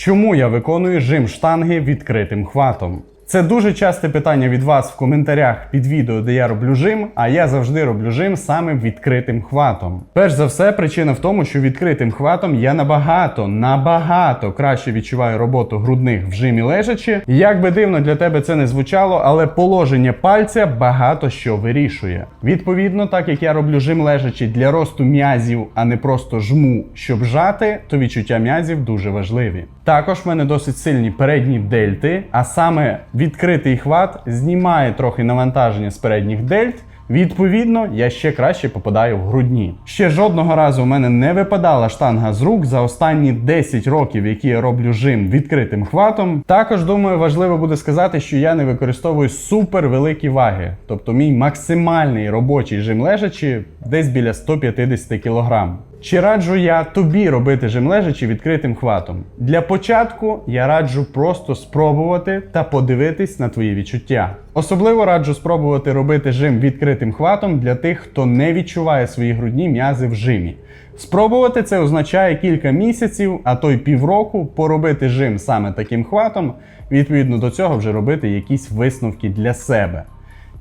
Чому я виконую жим штанги відкритим хватом? Це дуже часте питання від вас в коментарях під відео, де я роблю жим, а я завжди роблю жим саме відкритим хватом. Перш за все, причина в тому, що відкритим хватом я набагато, набагато краще відчуваю роботу грудних в жимі лежачи. Як би дивно для тебе це не звучало, але положення пальця багато що вирішує. Відповідно, так як я роблю жим лежачи для росту м'язів, а не просто жму, щоб жати, то відчуття м'язів дуже важливі. Також в мене досить сильні передні дельти, а саме відкритий хват знімає трохи навантаження з передніх дельт. Відповідно, я ще краще попадаю в грудні. Ще жодного разу у мене не випадала штанга з рук за останні 10 років, які я роблю жим відкритим хватом. Також думаю, важливо буде сказати, що я не використовую супер великі ваги. Тобто мій максимальний робочий жим лежачи десь біля 150 кг. Чи раджу я тобі робити жим лежачи відкритим хватом? Для початку я раджу просто спробувати та подивитись на твої відчуття. Особливо раджу спробувати робити жим відкритим хватом для тих, хто не відчуває свої грудні м'язи в жимі. Спробувати це означає кілька місяців, а то й півроку поробити жим саме таким хватом, відповідно до цього вже робити якісь висновки для себе.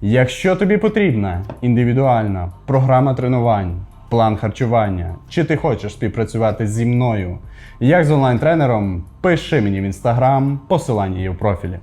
Якщо тобі потрібна індивідуальна програма тренувань, план харчування, чи ти хочеш співпрацювати зі мною як з онлайн-тренером, пиши мені в інстаграм, посилання є в профілі.